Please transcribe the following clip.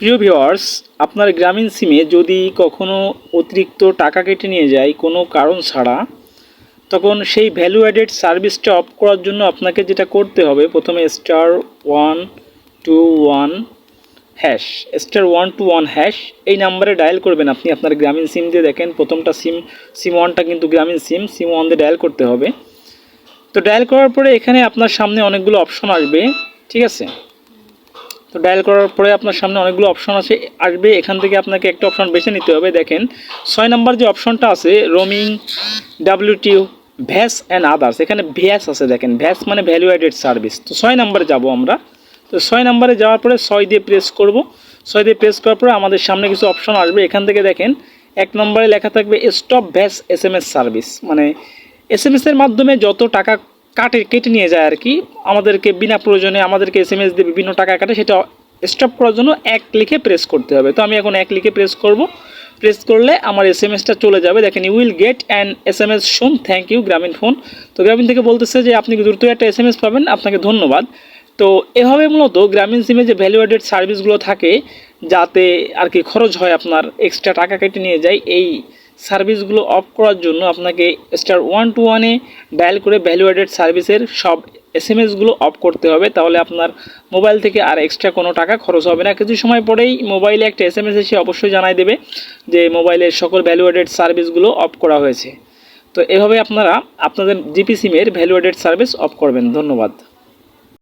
প্রিয় ভিওয়ার্স আপনার গ্রামীণ সিমে যদি কখনো অতিরিক্ত টাকা কেটে নিয়ে যায় কোনো কারণ ছাড়া, তখন সেই ভ্যালু অ্যাডেড সার্ভিসটা অফ করার জন্য আপনাকে যেটা করতে হবে, প্রথমে star one two one hash star one two one hash এই নাম্বারে ডায়াল করবেন আপনি। আপনার গ্রামীণ সিম দিয়ে দেখেন, প্রথমটা সিম সিম ওয়ানটা কিন্তু গ্রামীণ সিম সিম ওয়ান দিয়ে ডায়াল করতে হবে। তো ডায়াল করার পরে এখানে আপনার সামনে অনেকগুলো অপশন আসবে, ঠিক আছে? তো ডায়াল করার পরে আপনার সামনে অনেকগুলো অপশন আছে। আসবে, এখান থেকে আপনাকে একটা অপশন বেছে নিতে হবে। দেখেন, ছয় নাম্বার যে অপশনটা আছে রোমিং ডাব্লিউটিউ ভ্যাস অ্যান্ড আদার্স এখানে ভ্যাস আছে দেখেন। ভ্যাস মানে ভ্যালু অ্যাডেড সার্ভিস তো ছয় নাম্বারে যাব আমরা। তো ছয় নাম্বারে যাওয়ার পরে ছয় দিয়ে প্রেস করব। ছয় দিয়ে প্রেস করার পরে আমাদের সামনে কিছু অপশন আসবে। এখান থেকে দেখেন, এক নম্বরে লেখা থাকবে stop VAS S M S service মানে এস এম এসের মাধ্যমে যত টাকা কাটে, কেটে নিয়ে যায় আর কি। আমাদেরকে বিনা প্রয়োজনে আমাদেরকে এস এম এস দিয়ে বিভিন্ন টাকা কাটে, সেটা স্টপ করার জন্য এক লিখে প্রেস করতে হবে। তো আমি এখন এক লিখে প্রেস করব। প্রেস করলে আমার এস এম এসটা চলে যাবে। দেখেন you will get an S M S শোন থ্যাংক ইউ গ্রামীণ ফোন তো গ্রামীণ থেকে বলতেছে যে, আপনি দ্রুত একটা এস এম এস পাবেন? আপনাকে ধন্যবাদ। তো এভাবে মূলত গ্রামীণ সিমে যে ভ্যালু অ্যাডেড সার্ভিসগুলো থাকে, যাতে আর কি খরচ হয় আপনার এক্সট্রা টাকা কেটে নিয়ে যায়, এই সার্ভিসগুলো অফ করার জন্য আপনাকে স্টার ওয়ান টু ওয়ানে ডায়াল করে ভ্যালু অ্যাডেড সার্ভিসের সব এস এম এসগুলো অফ করতে হবে। তাহলে আপনার মোবাইল থেকে আর এক্সট্রা কোনো টাকা খরচ হবে না। কিছু সময় পরেই মোবাইলে একটা এস এম এস এসে অবশ্যই জানাই দেবে যে মোবাইলের সকল ভ্যালু অ্যাডেড সার্ভিসগুলো অফ করা হয়েছে। তো এভাবে আপনারা আপনাদের জিপি সিমের ভ্যালু অ্যাডেড সার্ভিস অফ করবেন। ধন্যবাদ।